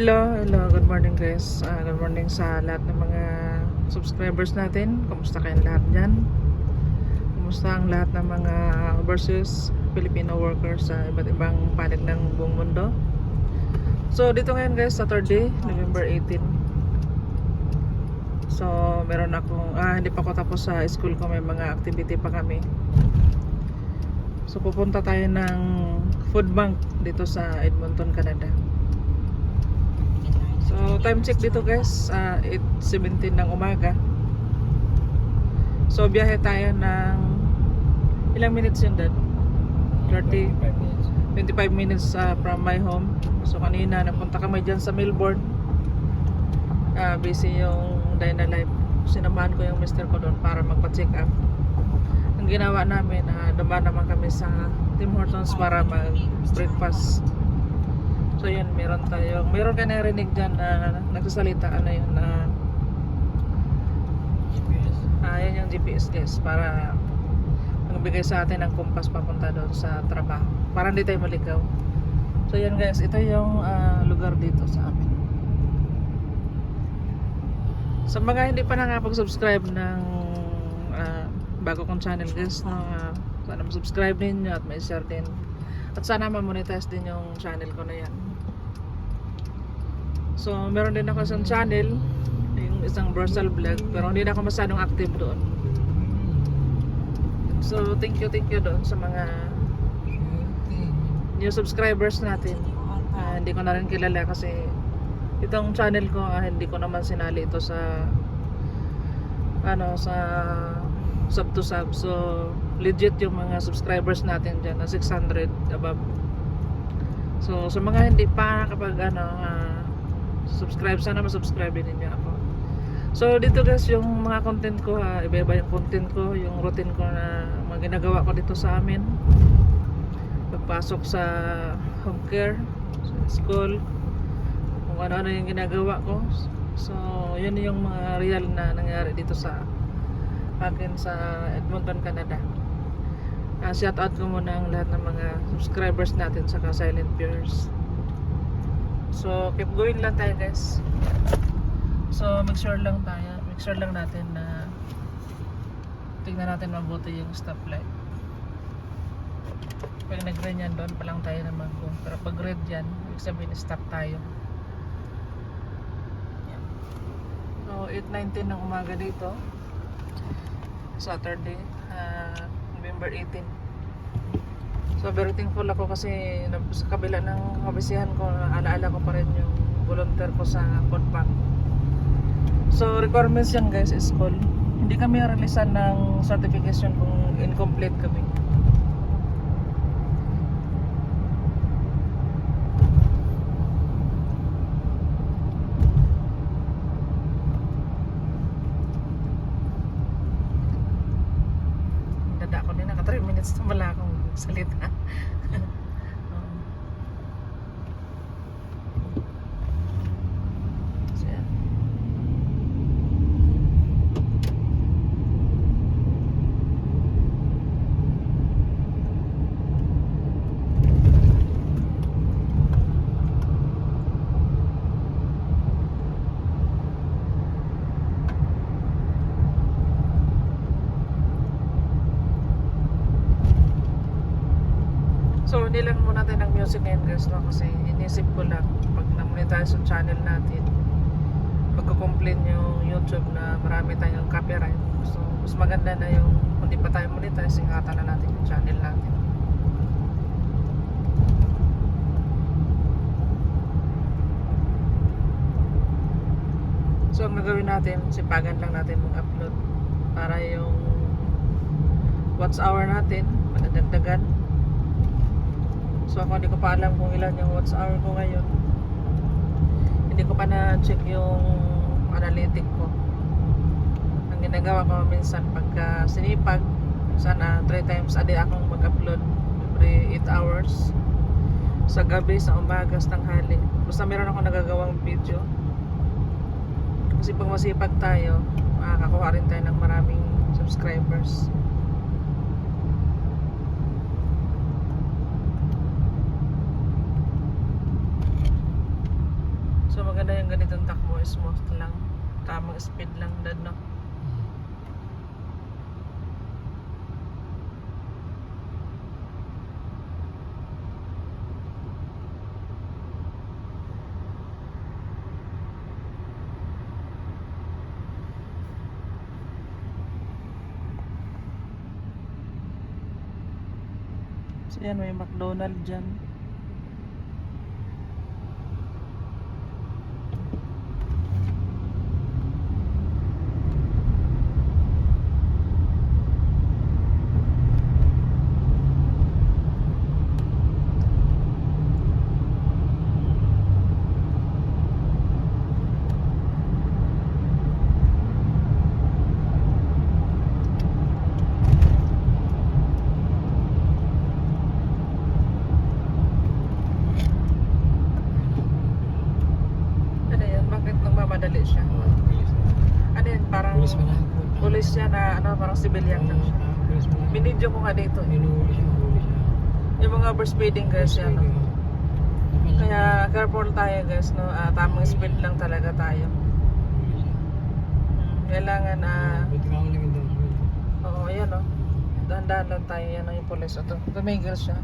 Hello, hello, good morning guys. Ah, good morning sa lahat ng mga subscribers natin. Kumusta kayong lahat dyan? Kumusta ang lahat ng mga versus Filipino workers sa iba't ibang panig ng buong mundo? So, dito ngayon guys, Saturday, November 18. So, meron akong, ah, hindi pa ako tapos sa school ko, may mga activity pa kami. So, pupunta tayo ng food bank dito sa Edmonton, Canada. So, time check dito guys, uh, 8.17 ng umaga. So, biyahe tayo ng ilang minutes yun dad? 30, 25 minutes uh, from my home. So, kanina napunta kami dyan sa Melbourne. Uh, busy yung Dynalife. Sinamahan ko yung mister ko doon para magpa-check up. Ang ginawa namin, uh, dumaan naman kami sa Tim Hortons para mag-breakfast. So yun, meron tayo. Meron ka narinig dyan na nagsasalita ano yun na ah, yan yung GPS guys para magbigay sa atin ng kumpas papunta doon sa trabaho. Para hindi tayo maligaw. So yan guys, ito yung ah, lugar dito sa amin. Sa mga hindi pa nakapag-subscribe ng ah, bago kong channel guys, no, ah, sana subscribe ninyo at may share din. At sana ma-monetize din yung channel ko na yan. So, meron din ako isang channel, yung isang Brussels vlog, pero hindi na ako masyadong active doon. So, thank you, thank you doon sa mga new subscribers natin. Ah, hindi ko na rin kilala kasi itong channel ko, ah, hindi ko naman sinali ito sa ano, sa sub to sub. So, legit yung mga subscribers natin dyan na 600 above. So, sa mga hindi pa kapag ano, ah, subscribe sana ma-subscribe din niyo ako. So dito guys yung mga content ko ha, iba-iba yung content ko, yung routine ko na mga ginagawa ko dito sa amin. Pagpasok sa home care, sa school, kung ano-ano yung ginagawa ko. So yun yung mga real na nangyari dito sa akin sa Edmonton, Canada. Uh, shout out ko muna ang lahat ng mga subscribers natin sa Silent Viewers. So, keep going lang tayo guys. So, make sure lang tayo, make sure lang natin na tingnan natin mabuti yung stoplight. Pag nag-green yan, doon pa lang tayo na mag Pero pag red yan, ibig sabihin stop tayo. Yan. So, 8.19 ng umaga dito. Saturday, ah, November 18. So very thankful ako kasi sa kabila ng kabisihan ko, alaala ko pa rin yung volunteer ko sa bank. So requirements yan guys is school. Hindi kami releasean ng certification kung incomplete kami. Dada ko din, naka 3 minutes na wala akong salita. Um, so, yan. So, hindi lang muna tayo ng music ngayon guys, no? Kasi inisip ko lang, pag na-monetize yung channel natin, magko-complain yung YouTube na marami tayong copyright. So, mas maganda na yung kung di pa tayo monetize, ingatan na natin yung channel natin. So, ang gagawin natin, sipagan lang natin mag-upload para yung watch hour natin, madadagdagan. So ako hindi ko pa alam kung ilan yung watch hour ko ngayon. Hindi ko pa na-check yung analytic ko. Ang ginagawa ko minsan pagka sinipag, sana 3 times a day akong mag-upload every 8 hours. Sa gabi, sa umaga, sa tanghali. Basta meron ako nagagawang video. Kasi pag masipag tayo, makakakuha rin tayo ng maraming subscribers. So maganda yung ganitong takbo, smooth lang. Tamang speed lang, dad, no? So yan, may McDonald dyan. madali siya. Ano yun, parang pulis, na, pulis siya na ano, parang civilian lang siya. Binidyo ko nga dito. Eh. Yung mga overspeeding guys yan. No? Kaya careful tayo guys. No? Uh, tamang speed lang talaga tayo. Hmm, kailangan ah, na... Uh, oo, yan. No? Dahan-dahan lang tayo. Yan ang yung pulis. Ito, tumigil siya.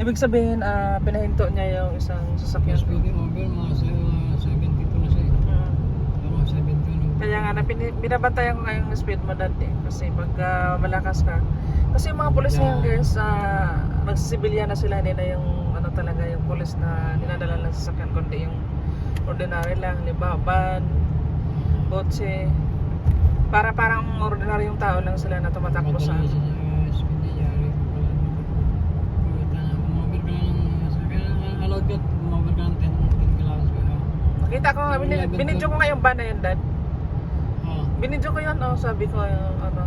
Ibig sabihin, uh, pinahinto niya yung isang sasakyan. Speeding over, mga 70 kaya nga, napini- binabantayan ko nga yung speed mo dati. Kasi pag ah, malakas ka. Kasi yung mga pulis Yeah. ngayon guys, uh, nagsisibilya na sila. Hindi na yung ano talaga yung pulis na dinadala lang sa sasakyan. Kundi yung ordinary lang. Libaban, kotse. Para parang ordinaryong tao lang sila na tumatakbo sa... Na, allowed ka, umover ka ng 10 10 kilometers per hour. Nakita ko binidyo ko nga yung van na yun, dad. Ah, Binidyo ko yun, oh, sabi ko, yung ano.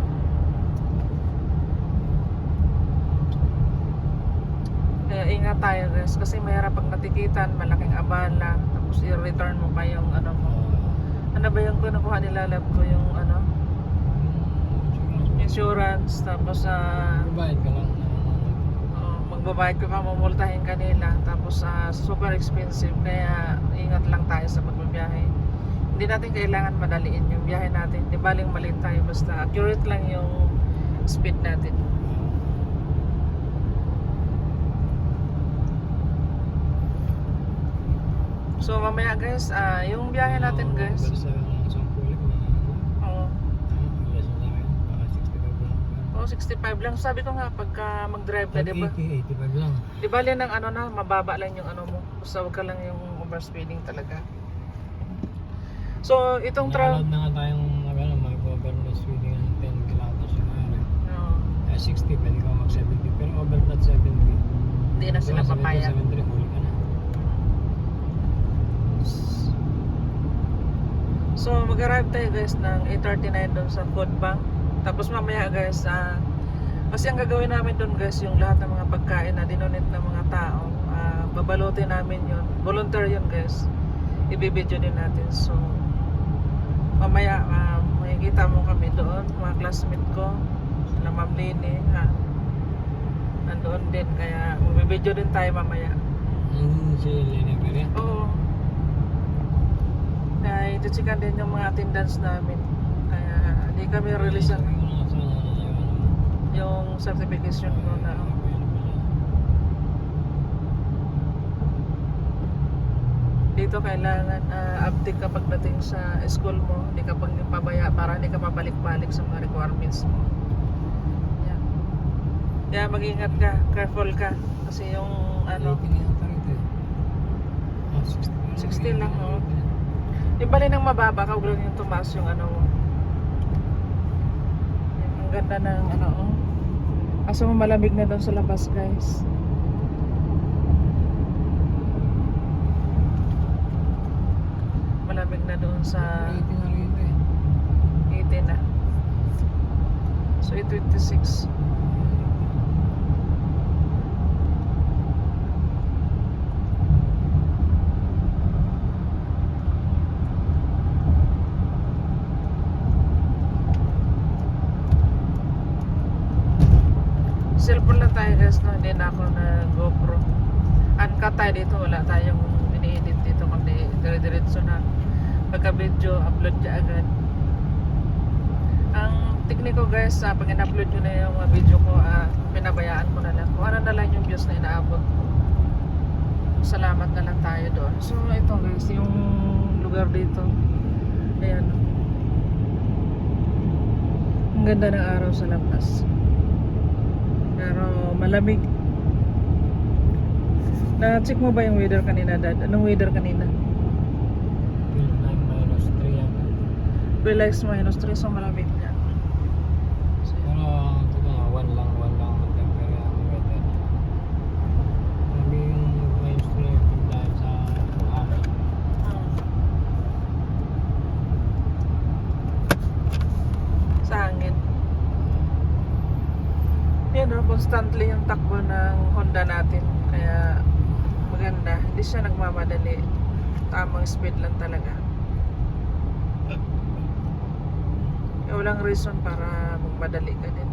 Kaya ingat tayo guys, kasi mahirap pag natikitan, malaking abala, tapos i-return mo pa yung ano mo. Ano ba yung kinukuha nila, lab ko yung ano, insurance, tapos sa Babayad ka lang. uh, magbabayad ka pa, mamultahin kanila, tapos ah, super expensive, kaya ingat lang tayo sa. Hindi natin kailangan madaliin yung biyahe natin. Di baling malin tayo, basta accurate lang yung speed natin. So mamaya guys, ah, yung biyahe natin guys, pulik na oh, less na tayo. Baka 65 lang. 65 lang. Sabi ko nga, pagka mag-drive ka, di ba? 80, 85 lang. Di ba ng ano na, mababa lang yung ano mo. Basta wag ka lang yung overspeeding talaga. So, itong tra... Allowed na nga tayong ano, mag-over na speeding ng 10 kilometers per hour. No, Eh, 60, pwede ka mag-70. Pero over that 70. hindi na sila papayag. 73, huli ka na. So, mag-arrive tayo guys ng 8.39 doon sa food bank. Tapos mamaya guys, ah, kasi ang gagawin namin doon guys, yung lahat ng mga pagkain na dinonate ng mga tao, ah, babalutin namin yun. Volunteer yun guys. Ibibidyo din natin. So, mamaya, ah, makikita mo kami doon, mga classmate ko, sila Ma'am Lini, ha. Nandoon din, kaya magbibidyo din tayo mamaya. Yung si Lenny Perea. Oo. Kaya ititsikan din yung mga attendance namin. Kaya hindi kami release yung certification ko na dito kailangan uh, update ka pagdating sa school mo. Hindi ka pag pabaya para hindi ka pabalik-balik sa mga requirements mo. Yeah. Kaya mag-ingat ka, careful ka. Kasi yung ano, 60 lang, oh. Yung bali ng mababa, kawag lang yung tumaas yung ano Ang ganda ng ano, oh. Kaso malamig na doon sa labas, guys. Malamig na doon sa 18 na. So, 826. Cellphone lang tayo guys, no? Hindi na ako na GoPro. Uncut tayo dito, wala tayong ini-edit dito kundi dire dire-diretso na. Pagka video, upload ka agad. Ang tekniko guys, sa pag in-upload ko na yung mga video ko, ah, pinabayaan ko na lang. Kung ano na lang yung views na inaabot ko. Salamat na lang tayo doon. So ito guys, yung lugar dito. Ayan. Ang ganda ng araw sa labas. Pero malamig. Na-check mo ba yung weather kanina, Dad? Anong weather kanina? Feel like minus 3 yan. Relax minus 3, so malamig nga. So, Pero ito na, 1 lang, 1 lang ang temperature ang weather. Sabi yung minus 3 yung dahil sa ah. sa hangin. Yan o, constantly yung takbo ng Honda natin. Kaya maganda. Hindi siya nagmamadali. Tamang speed lang talaga. Kaya walang reason para magmadali ka din.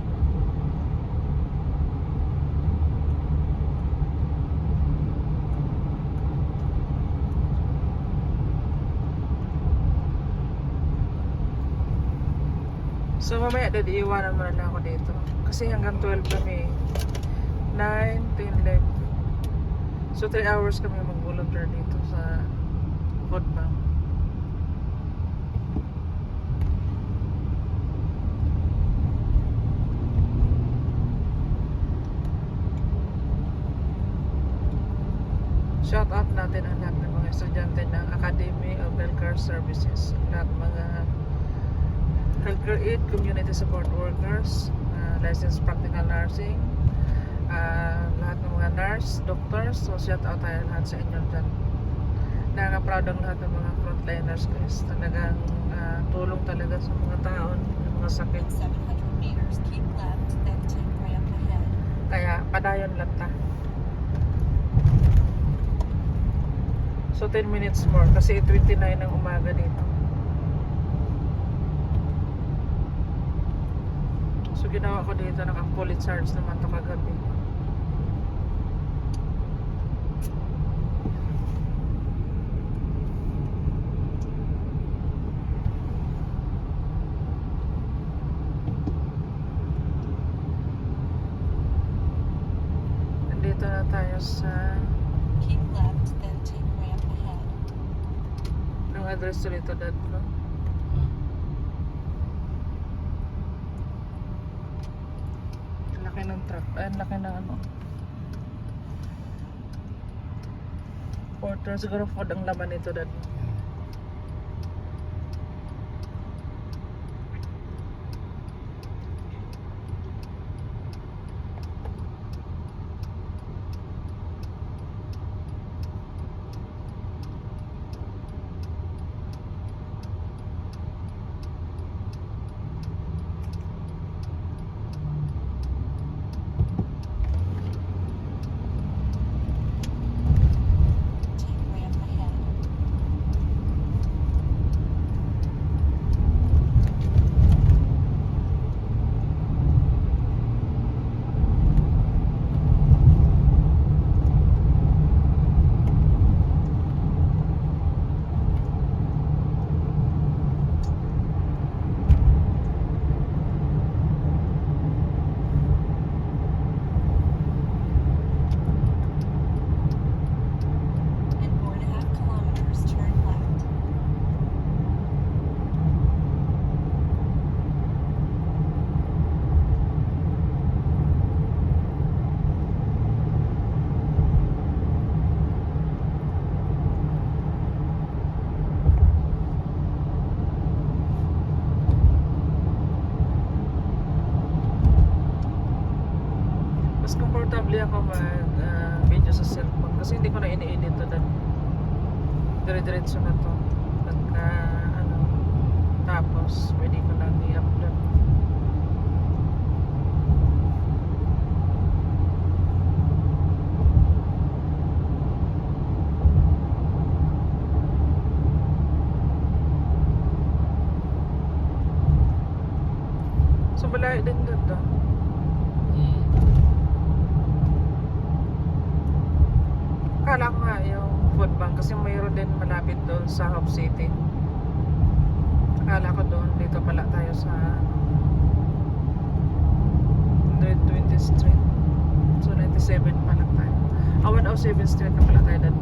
So mamaya dad iiwanan mo na lang ako dito. Kasi hanggang 12 kami. 9, 10, 11. So 3 hours kami mag-volunteer dito sa food bank. Shout out natin ang lahat ng mga estudyante ng Academy of Healthcare Services. Lahat ng mga healthcare aid, community support workers, uh, licensed practical nursing, uh, lahat ng mga nurse, doctors, so shout out tayo lahat sa inyo dyan. Nakaka-proud ang lahat ng mga frontliners guys. Talagang uh, tulong talaga sa mga tao, yung mga sakit. In 700 meters, keep left, then take ramp ahead. Kaya padayon lang ta. So 10 minutes more kasi 29 ng umaga dito. So ginawa ko dito naka-fully charge naman to kagabi. Nandito na tayo sa Keep left, then take ramp ahead. Anong address to dito, dad ko? Ang Laki ng truck. Ay, laki ng ano. Porter, siguro food ang laman nito, dad. Take ramp ahead. In four and a half kilometers, turn left. Mas comfortable ako mag-video sa cellphone kasi hindi ko na ini-edit to dad. Dire-diretso na to. Pagka, ano, tapos, pwede ko lang i-upload. So, malayo din ganda. Mm. Kala ko nga yung food bank kasi mayroon din malapit doon sa Hope City. Akala ko doon, dito pala tayo sa 120 Street. So 97 pa lang tayo. Ah, 107 Street na pala tayo doon.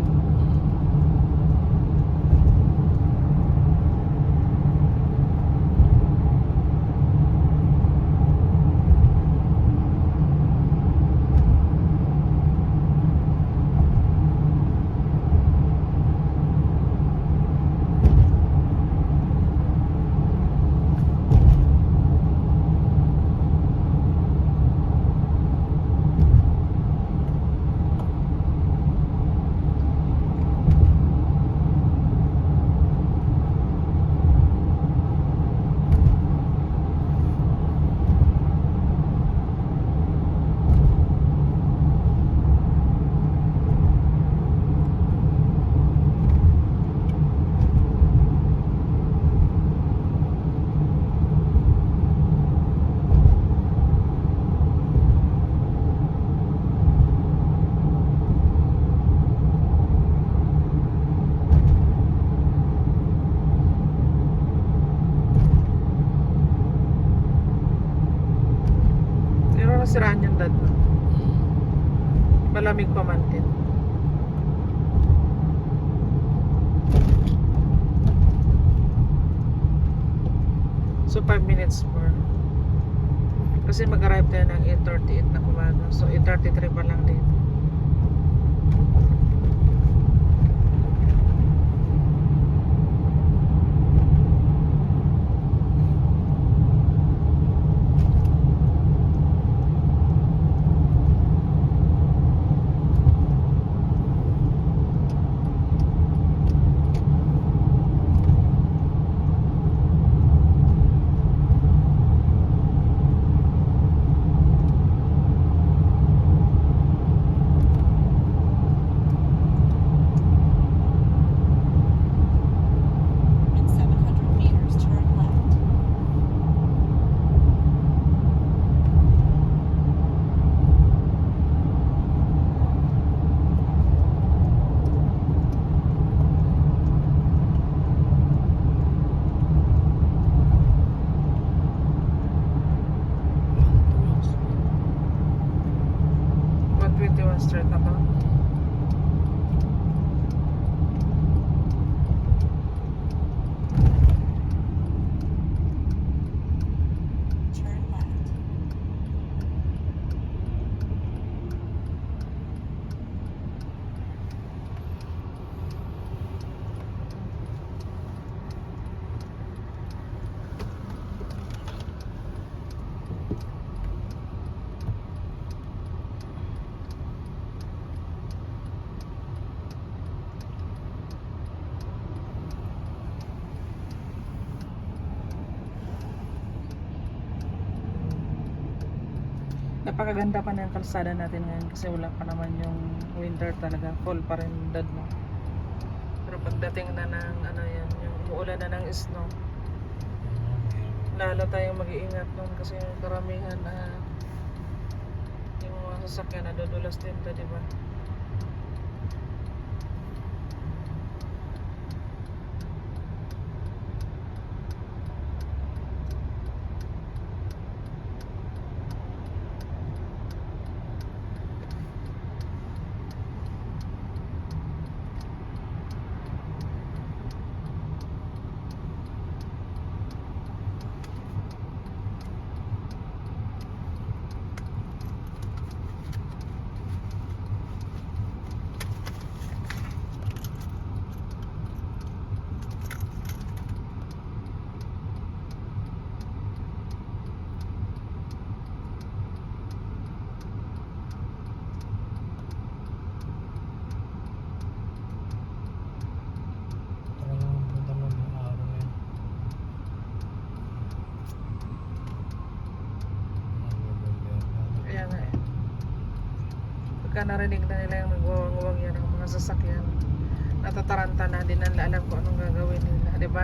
Pero nasiraan yung dad mo. Malamig pa man din. So 5 minutes more. Kasi mag-arrive tayo ng 8.38 na umaga. So 8.33 pa lang dito. In 700 meters, turn left. One, two, one, 121 straight na to. Turn left. Napakaganda pa ng kalsada natin ngayon kasi wala pa naman yung winter talaga. Fall pa rin dad mo. Pero pagdating na ng ano yan, yung umuulan na ng snow, lalo tayong mag-iingat nun kasi karamihan na yung mga sasakyan na dudulas din to, di ba? Tara lang, punta lang ng araw na yun. Ang November na. Kaya nga eh. Pagka narinig na nila yung nagwawang-wang yan ng mga sasakyan, natataranta na, di na nila alam kung anong gagawin nila, di ba?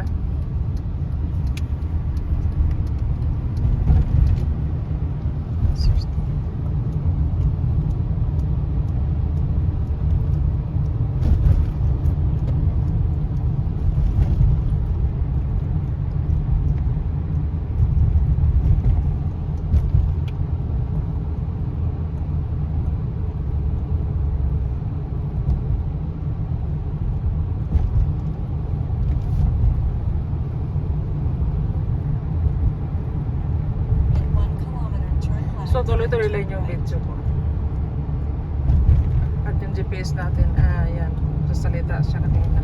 Tuloy-tuloy lang yung video ko. At yung GPS natin, ah, yan. Sasalita siya kanina.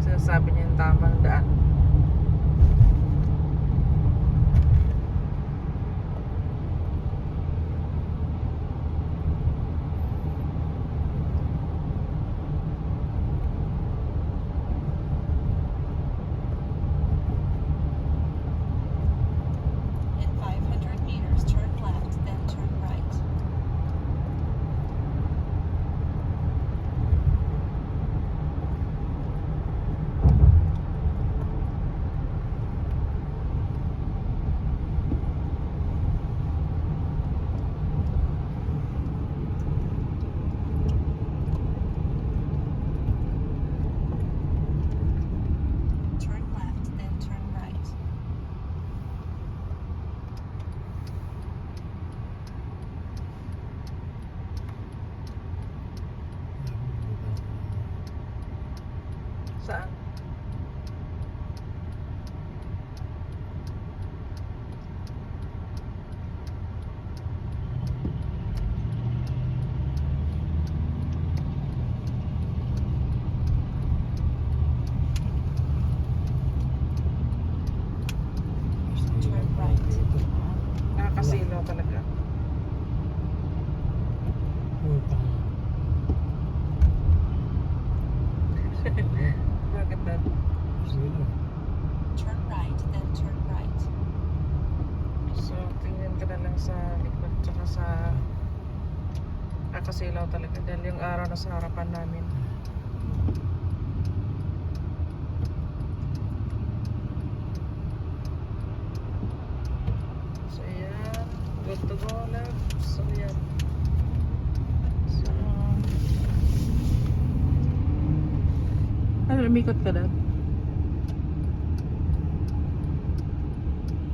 Sinasabi niya yung tamang daan. In 500 meters, turn left, then turn right. Turn left, then turn right. Saan? Turn right. Nakakasilaw talaga. Utang. Bakit dad? Sino? Turn right, then turn right. So, tingnan ka na lang sa likod tsaka sa nakakasilaw talaga dahil yung araw na sa harapan namin. So, ayan. Good to go left. So, ayan. So, ano, lumikot ka dad?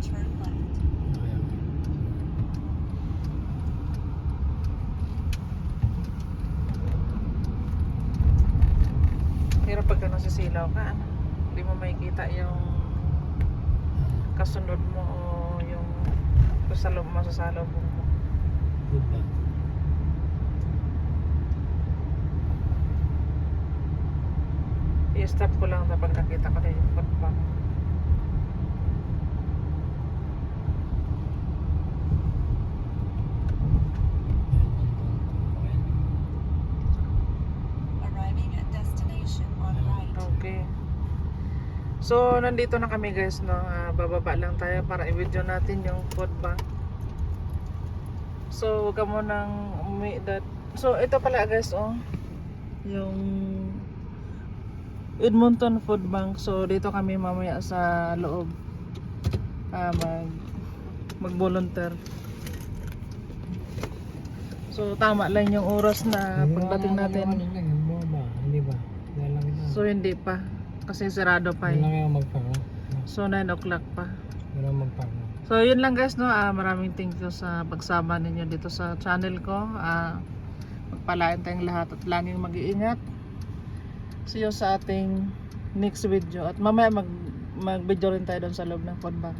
Turn left. Hirap pagka nasisilaw ka? Hindi mo makikita yung kasunod mo o kasalob mo sa salubong mo. Good ba? I-stop ko lang na pag nakita ko na yung food bank. Arriving at destination on right. Okay. So, nandito na kami guys, no? Ah, bababa lang tayo para i-video natin yung food bank. So, huwag ka munang umi that. So, ito pala guys, oh. Yung Edmonton Food Bank. So, dito kami mamaya sa loob. Ah, mag mag-volunteer. So, tama lang yung oras na pagdating natin. Hindi ba? Hindi ba? Ito. So, hindi pa. Kasi sarado pa eh. lang kayo magpaka. So 9 o'clock pa. Hindi lang magpaka. So yun lang guys no. Ah, maraming thank you sa pagsama ninyo dito sa channel ko. Ah, magpalain tayong lahat at laging mag-iingat. See you sa ating next video. At mamaya mag mag-video rin tayo doon sa loob ng bank.